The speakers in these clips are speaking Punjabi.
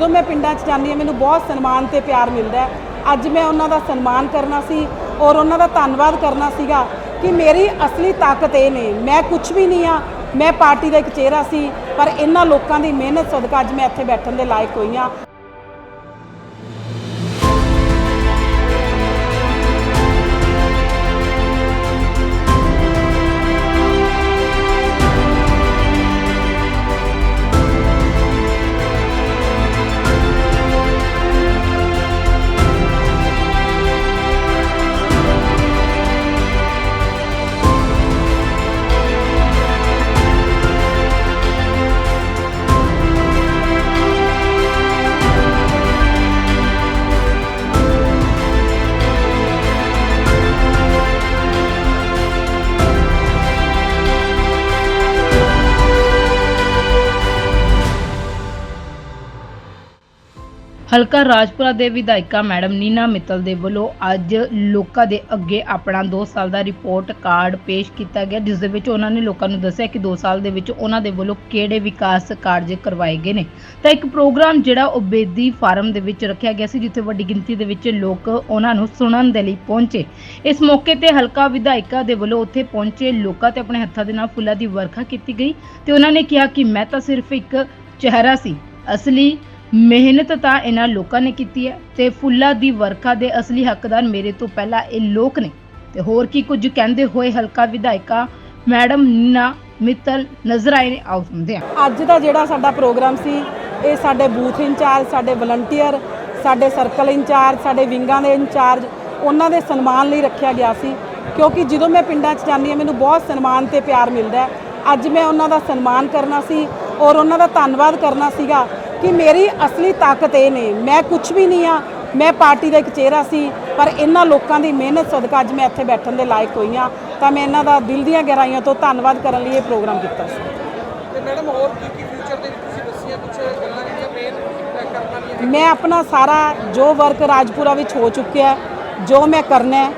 ਜਦੋਂ ਮੈਂ ਪਿੰਡਾਂ 'ਚ ਜਾਂਦੀ ਹਾਂ, ਮੈਨੂੰ ਬਹੁਤ ਸਨਮਾਨ ਤੇ ਪਿਆਰ ਮਿਲਦਾ ਅੱਜ ਮੈਂ ਉਹਨਾਂ ਦਾ ਸਨਮਾਨ ਕਰਨਾ ਸੀ ਔਰ ਉਹਨਾਂ ਦਾ ਧੰਨਵਾਦ ਕਰਨਾ ਸੀਗਾ ਕਿ ਮੇਰੀ ਅਸਲੀ ਤਾਕਤ ਇਹ ਨੇ। ਮੈਂ ਕੁਝ ਵੀ ਨਹੀਂ ਆ ਮੈਂ ਪਾਰਟੀ ਦਾ ਇੱਕ ਚਿਹਰਾ ਸੀ, ਪਰ ਇਹਨਾਂ ਲੋਕਾਂ ਦੀ ਮਿਹਨਤ ਸਦਕਾ ਅੱਜ ਮੈਂ ਇੱਥੇ ਬੈਠਣ ਦੇ ਲਾਇਕ ਹੋਈ ਹਾਂ। ਹਲਕਾ ਰਾਜਪੁਰਾ ਦੇ ਵਿਧਾਇਕਾ ਮੈਡਮ ਨੀਨਾ ਮਿੱਤਲ ਦੇ ਵੱਲੋਂ ਅੱਜ ਲੋਕਾਂ ਦੇ ਅੱਗੇ ਆਪਣਾ 2 ਸਾਲ ਦਾ ਰਿਪੋਰਟ ਕਾਰਡ ਪੇਸ਼ ਕੀਤਾ ਗਿਆ, ਜਿਸ ਦੇ ਵਿੱਚ ਉਹਨਾਂ ਨੇ ਲੋਕਾਂ ਨੂੰ ਦੱਸਿਆ ਕਿ 2 ਸਾਲ ਦੇ ਵਿੱਚ ਉਹਨਾਂ ਦੇ ਵੱਲੋਂ ਕਿਹੜੇ ਵਿਕਾਸ ਕਾਰਜ ਕਰਵਾਏ ਗਏ ਨੇ। ਤਾਂ ਇੱਕ ਪ੍ਰੋਗਰਾਮ ਜਿਹੜਾ ਉਹ ਬੇਦੀ ਫਾਰਮ ਦੇ ਵਿੱਚ ਰੱਖਿਆ ਗਿਆ ਸੀ, ਜਿੱਥੇ ਵੱਡੀ ਗਿਣਤੀ ਦੇ ਵਿੱਚ ਲੋਕ ਉਹਨਾਂ ਨੂੰ ਸੁਣਨ ਦੇ ਲਈ ਪਹੁੰਚੇ। ਇਸ ਮੌਕੇ ਤੇ ਹਲਕਾ ਵਿਧਾਇਕਾ ਦੇ ਵੱਲੋਂ ਉੱਥੇ ਪਹੁੰਚੇ ਲੋਕਾਂ ਤੇ ਆਪਣੇ ਹੱਥਾਂ ਦੇ ਨਾਲ ਫੁੱਲਾਂ ਦੀ ਵਰਖਾ ਕੀਤੀ ਗਈ ਤੇ ਉਹਨਾਂ ਨੇ ਕਿਹਾ ਕਿ ਮੈਂ ਤਾਂ ਸਿਰਫ ਇੱਕ ਚਿਹਰਾ ਸੀ, ਅਸਲੀ ਮਿਹਨਤ ਤਾਂ ਇਹਨਾਂ ਲੋਕਾਂ ਨੇ ਕੀਤੀ ਹੈ ਤੇ ਫੁੱਲਾਂ ਦੀ ਵਰਖਾ ਦੇ ਅਸਲੀ ਹੱਕਦਾਰ ਮੇਰੇ ਤੋਂ ਪਹਿਲਾਂ ਇਹ ਲੋਕ ਨੇ। ਤੇ ਹੋਰ ਕੀ ਕੁਝ ਕਹਿੰਦੇ ਹੋਏ ਹਲਕਾ ਵਿਧਾਇਕਾ ਮੈਡਮ ਨੀਨਾ ਮਿੱਤਲ ਨਜ਼ਰ ਆਏ ਨੇ, ਆਓ ਸੁਣਦੇ ਹਾਂ। ਅੱਜ ਦਾ ਜਿਹੜਾ ਸਾਡਾ ਪ੍ਰੋਗਰਾਮ ਸੀ, ਇਹ ਸਾਡੇ ਬੂਥ ਇੰਚਾਰਜ, ਸਾਡੇ ਵਲੰਟੀਅਰ, ਸਾਡੇ ਸਰਕਲ ਇੰਚਾਰਜ, ਸਾਡੇ ਵਿੰਗਾਂ ਦੇ ਇੰਚਾਰਜ, ਉਹਨਾਂ ਦੇ ਸਨਮਾਨ ਲਈ ਰੱਖਿਆ ਗਿਆ ਸੀ। ਕਿਉਂਕਿ ਜਦੋਂ ਮੈਂ ਪਿੰਡਾਂ 'ਚ ਜਾਂਦੀ ਹਾਂ, ਮੈਨੂੰ ਬਹੁਤ ਸਨਮਾਨ ਤੇ ਪਿਆਰ ਮਿਲਦਾ ਅੱਜ ਮੈਂ ਉਹਨਾਂ ਦਾ ਸਨਮਾਨ ਕਰਨਾ ਸੀ ਔਰ ਉਹਨਾਂ ਦਾ ਧੰਨਵਾਦ ਕਰਨਾ ਸੀਗਾ। ਕਿ ਮੇਰੀ ਅਸਲੀ ਤਾਕਤ ਇਹ ਨੇ। ਮੈਂ ਕੁਝ ਵੀ ਨਹੀਂ ਆ। ਮੈਂ ਪਾਰਟੀ ਦਾ ਇੱਕ ਚਿਹਰਾ ਸੀ ਪਰ ਇਹਨਾਂ ਲੋਕਾਂ ਦੀ ਮਿਹਨਤ ਸਦਕਾ ਅੱਜ ਮੈਂ ਇੱਥੇ ਬੈਠਣ ਦੇ ਲਾਇਕ ਹੋਈ ਹਾਂ। ਤਾਂ ਮੈਂ ਇਹਨਾਂ ਦਾ ਦਿਲ ਦੀਆਂ ਗਹਿਰਾਈਆਂ ਤੋਂ ਧੰਨਵਾਦ ਕਰਨ ਲਈ ਇਹ ਪ੍ਰੋਗਰਾਮ ਕੀਤਾ ਸੀ। ਤੇ ਮੈਡਮ ਹੋਰ ਕੀ ਕੀ ਫਿਊਚਰ ਦੇ ਵਿੱਚ ਤੁਸੀਂ ਦੱਸੀਆਂ ਕੁਝ ਗੱਲਾਂ ਜਿਹੜੀਆਂ ਮੇਨ ਕਰਨ ਮੈਂ ਆਪਣਾ ਸਾਰਾ ਜੋ ਵਰਕ ਰਾਜਪੁਰਾ ਵਿੱਚ ਹੋ ਚੁੱਕਿਆ ਜੋ ਮੈਂ ਕਰਨਾ ਹੈ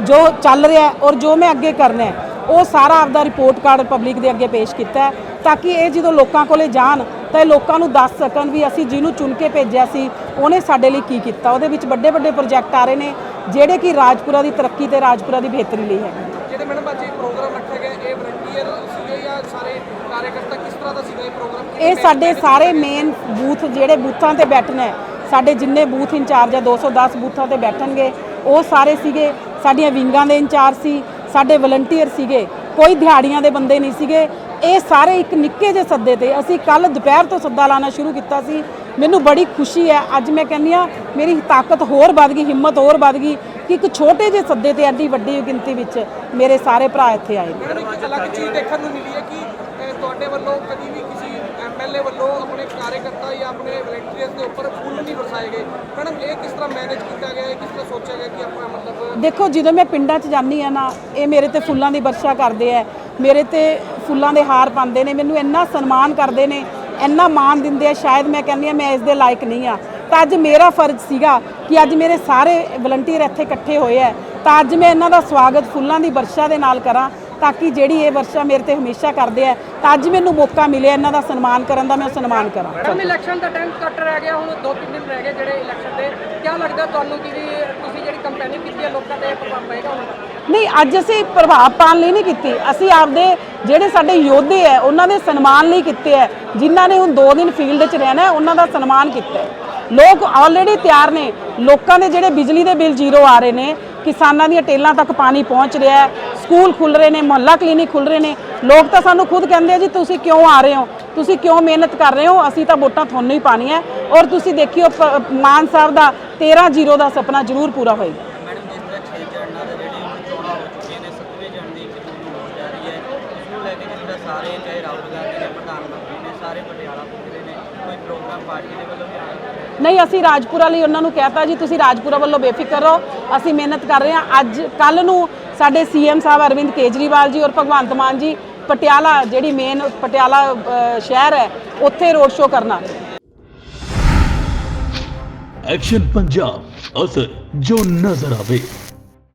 ਜੋ ਚੱਲ ਰਿਹਾ ਔਰ ਜੋ ਮੈਂ ਅੱਗੇ ਕਰਨਾ ਹੈ ਉਹ ਸਾਰਾ ਆਪਦਾ ਰਿਪੋਰਟ ਕਾਰਡ ਪਬਲਿਕ ਦੇ ਅੱਗੇ ਪੇਸ਼ ਕੀਤਾ ਹੈ ਤਾਂ ਕਿ ਇਹ ਜਦੋਂ ਲੋਕਾਂ ਕੋਲੇ ਜਾਣ ਤਾਂ ਇਹ ਲੋਕਾਂ ਨੂੰ ਦੱਸ ਸਕਣ ਵੀ ਅਸੀਂ ਜਿਹਨੂੰ ਚੁਣ ਕੇ ਭੇਜਿਆ ਸੀ ਉਹਨੇ ਸਾਡੇ ਲਈ ਕੀ ਕੀਤਾ? ਉਹਦੇ ਵਿੱਚ ਵੱਡੇ ਵੱਡੇ ਪ੍ਰੋਜੈਕਟ ਆ ਰਹੇ ਨੇ ਜਿਹੜੇ ਕਿ ਰਾਜਪੁਰਾ ਦੀ ਤਰੱਕੀ ਤੇ ਰਾਜਪੁਰਾ ਦੀ ਬਿਹਤਰੀ ਲਈ ਹੈ ਜਿਹੜੇ ਮੈਡਮ ਅੱਜ ਇਹ ਪ੍ਰੋਗਰਾਮ ਰੱਖਿਆ ਗਿਆ ਇਹ ਵਲੰਟੀਅਰ ਸੀਗੇ ਜਾਂ ਸਾਰੇ ਕਾਰਜਕਰਤਾ ਕਿਸ ਤਰ੍ਹਾਂ ਦਾ ਸੀਗਾ ਇਹ ਪ੍ਰੋਗਰਾਮ? ਇਹ ਸਾਡੇ ਸਾਰੇ ਮੇਨ ਬੂਥ ਜਿਹੜੇ ਬੂਥਾਂ ਤੇ ਬੈਠਣਾ ਹੈ ਸਾਡੇ ਜਿੰਨੇ ਬੂਥ ਇੰਚਾਰਜ ਆ 210 ਬੂਥਾਂ ਤੇ ਬੈਠਣਗੇ ਉਹ ਸਾਰੇ ਸੀਗੇ ਸਾਡੀਆਂ ਵਿੰਗਾਂ ਦੇ ਇੰਚਾਰਜ ਸੀ ਸਾਡੇ ਵਲੰਟੀਅਰ ਸੀਗੇ ਕੋਈ ਦਿਹਾੜੀਆਂ ਦੇ ਬੰਦੇ ਨਹੀਂ ਸੀਗੇ ਇਹ ਸਾਰੇ ਇੱਕ ਨਿੱਕੇ ਜਿਹੇ ਸੱਦੇ ਤੇ ਅਸੀਂ ਕੱਲ ਦੁਪਹਿਰ ਤੋਂ ਸੱਦਾ ਲਾਣਾ ਸ਼ੁਰੂ ਕੀਤਾ ਸੀ। ਮੈਨੂੰ ਬੜੀ ਖੁਸ਼ੀ ਹੈ। ਅੱਜ ਮੈਂ ਕਹਿੰਦੀ ਆ ਮੇਰੀ ਤਾਕਤ ਹੋਰ ਵੱਧ ਗਈ ਹਿੰਮਤ ਹੋਰ ਵੱਧ ਗਈ ਕਿ ਇੱਕ ਛੋਟੇ ਜਿਹੇ ਸੱਦੇ ਤੇ ਐਡੀ ਵੱਡੀ ਗਿਣਤੀ ਵਿੱਚ ਮੇਰੇ ਸਾਰੇ ਭਰਾ ਇੱਥੇ ਆਏ ਨੇ। ਇੱਕ ਅਲੱਗ ਚੀਜ਼ ਦੇਖਣ ਨੂੰ ਮਿਲੀ ਹੈ ਕਿ ਤੁਹਾਡੇ ਵੱਲੋਂ ਕਦੀ ਵੀ ਕਿਸੇ ਐਮਐਲਏ ਵੱਲੋਂ ਆਪਣੇ ਕਾਰਜਕਰਤਾ ਜਾਂ ਆਪਣੇ ਵਲੰਟੀਅਰਸ ਦੇ ਉੱਪਰ ਫੁੱਲ ਨਹੀਂ ਵਰਸਾਏ ਗਏ। ਮੈਡਮ ਇਹ ਕਿਸ ਤਰ੍ਹਾਂ ਮੈਨੇਜ ਕੀਤਾ ਗਿਆ? ਹੈ ਕਿਸ ਤਰ੍ਹਾਂ ਸੋਚਿਆ ਗਿਆ ਕਿ ਆਪਾਂ ਮਤਲਬ ਦੇਖੋ ਜਦੋਂ ਮੈਂ ਪਿੰਡਾਂ 'ਚ ਜਾਂਦੀ ਆ ਨਾ ਇਹ ਮੇਰੇ ਤੇ ਫੁੱਲਾਂ ਦੀ ਵਰਸ਼ਾ ਕਰਦੇ ਆ ਮੇਰੇ ਤੇ ਫੁੱਲਾਂ ਦੇ ਹਾਰ ਪਾਉਂਦੇ ਨੇ, ਮੈਨੂੰ ਇੰਨਾ ਸਨਮਾਨ ਕਰਦੇ ਨੇ, ਇੰਨਾ ਮਾਣ ਦਿੰਦੇ ਆ, ਸ਼ਾਇਦ ਮੈਂ ਕਹਿੰਦੀ ਆ ਮੈਂ ਇਸ ਦੇ ਲਾਇਕ ਨਹੀਂ ਆ। ਤਾਂ ਅੱਜ ਮੇਰਾ ਫਰਜ਼ ਸੀਗਾ ਕਿ ਅੱਜ ਮੇਰੇ ਸਾਰੇ ਵਲੰਟੀਅਰ ਇੱਥੇ ਇਕੱਠੇ ਹੋਏ ਆ। ਤਾਂ ਅੱਜ ਮੈਂ ਇਹਨਾਂ ਦਾ ਸਵਾਗਤ ਫੁੱਲਾਂ ਦੀ ਵਰਸ਼ਾ ਦੇ ਨਾਲ ਕਰਾਂ ਤਾਂ ਕਿ ਜਿਹੜੀ ਇਹ ਵਰਸ਼ਾ ਮੇਰੇ ਤੇ ਹਮੇਸ਼ਾ ਕਰਦੇ ਆ, ਤਾਂ ਅੱਜ ਮੈਨੂੰ ਮੌਕਾ ਮਿਲਿਆ ਇਹਨਾਂ ਦਾ ਸਨਮਾਨ ਕਰਨ ਦਾ, ਮੈਂ ਉਹ ਸਨਮਾਨ ਕਰਾਂ। ਮੈਡਮ ਇਲੈਕਸ਼ਨ ਦਾ ਟਾਈਮ ਘੱਟ ਰਹਿ ਗਿਆ, ਹੁਣ 2-3 ਦਿਨ ਰਹਿ ਗਏ ਜਿਹੜੇ ਇਲੈਕਸ਼ਨ ਦੇ। ਕੀ ਲੱਗਦਾ ਤੁਹਾਨੂੰ ਕਿ ਤੁਸੀਂ ਜਿਹੜੀ ਕੰਪੇਨਿੰਗ ਕੀਤੀ ਹੈ ਲੋਕਾਂ ਤੇ ਪ੍ਰਭਾਵ ਪਏਗਾ ਹੁਣ? ਨਹੀਂ, ਅੱਜ ਅਸੀਂ ਪ੍ਰਭਾਵ ਪਾਉਣ ਲਈ ਨਹੀਂ ਕੀਤੀ। ਅਸੀਂ ਆਪਦੇ ਜਿਹੜੇ ਸਾਡੇ ਯੋਧੇ ਹੈ ਉਹਨਾਂ ਦੇ ਸਨਮਾਨ ਲਈ ਕੀਤੇ ਹੈ ਜਿਨ੍ਹਾਂ ਨੇ ਹੁਣ 2 ਦਿਨ ਫੀਲਡ 'ਚ ਰਹਿਣਾ ਉਹਨਾਂ ਦਾ ਸਨਮਾਨ ਕੀਤਾ ਲੋਕ ਆਲਰੇਡੀ ਤਿਆਰ ਨੇ। ਲੋਕਾਂ ਦੇ ਜਿਹੜੇ ਬਿਜਲੀ ਦੇ ਬਿੱਲ ਜ਼ੀਰੋ ਆ ਰਹੇ ਨੇ, ਕਿਸਾਨਾਂ ਦੀਆਂ ਟੇਲਾਂ ਤੱਕ ਪਾਣੀ ਪਹੁੰਚ ਰਿਹਾ ਹੈ ਸਕੂਲ ਖੁੱਲ ਰਹੇ ਨੇ, ਮੁਹੱਲਾ ਕਲੀਨਿਕ ਖੁੱਲ ਰਹੇ ਨੇ। ਲੋਕ ਤਾਂ ਸਾਨੂੰ ਖੁਦ ਕਹਿੰਦੇ ਆ ਜੀ, ਤੁਸੀਂ ਕਿਉਂ ਆ ਰਹੇ ਹੋ? ਤੁਸੀਂ ਕਿਉਂ ਮਿਹਨਤ ਕਰ ਰਹੇ ਹੋ? ਅਸੀਂ ਤਾਂ ਵੋਟਾਂ ਤੁਹਾਨੂੰ ਹੀ ਪਾਣੀਆਂ ਔਰ ਤੁਸੀਂ ਦੇਖਿਓ ਮਾਨ ਸਾਹਿਬ ਦਾ 13 ਜ਼ੀਰੋ ਦਾ ਸੁਪਨਾ ਜ਼ਰੂਰ ਪੂਰਾ ਹੋਏਗਾ ਮੈਡਮ ਜਿਸ ਤਰ੍ਹਾਂ ਛੇ ਚੜਨਾਂ ਦੇ ਜਿਹੜੇ ਹੁਣ ਚੋਣਾਂ ਹੋ ਚੁੱਕੀਆਂ ਨੇ ਸੱਤਵੇਂ ਚੜ੍ਹਨ ਦੀ ਇੱਕ ਜੂਨ ਨੂੰ ਹੋ ਜਾ ਰਹੀ ਹੈ ਉਸ ਨੂੰ ਲੈ ਕੇ ਜਿਸ ਤਰ੍ਹਾਂ ਸਾਰੇ ਚਾਹੇ ਰਾਹੁਲ ਗਾਂਧੀ ਨੇ ਪ੍ਰਧਾਨ ਮੰਤਰੀ ਨੇ ਸਾਰੇ ਪਟਿਆਲਾ ਪਹੁੰਚਦੇ ਨੇ ਕੋਈ ਪ੍ਰੋਗਰਾਮ ਪਾਰਟੀ ਦੇ ਵੱਲੋਂ ਵੀ ਆ ਰਿਹਾ ਹੈ ਨਹੀਂ ਅਸੀਂ ਰਾਜਪੁਰਾ ਲਈ ਉਹਨਾਂ ਨੂੰ ਕਹਿਤਾ ਜੀ ਤੁਸੀਂ ਰਾਜਪੁਰਾ ਵੱਲੋਂ ਬੇਫਿਕਰ ਰਹੋ ਅਸੀਂ ਮਿਹਨਤ ਕਰ ਰਹੇ ਹਾਂ। ਅੱਜ ਕੱਲ ਨੂੰ ਸਾਡੇ ਸੀਐਮ ਸਾਹਿਬ ਅਰਵਿੰਦ ਕੇਜਰੀਵਾਲ ਜੀ ਔਰ ਭਗਵੰਤ ਮਾਨ ਜੀ ਪਟਿਆਲਾ ਜਿਹੜੀ ਮੇਨ ਪਟਿਆਲਾ ਸ਼ਹਿਰ ਹੈ ਉੱਥੇ ਰੋਡ ਸ਼ੋਅ ਕਰਨਾ। ਐਕਸ਼ਨ ਪੰਜਾਬ ਅਸਰ ਜੋ ਨਜ਼ਰ ਆਵੇ।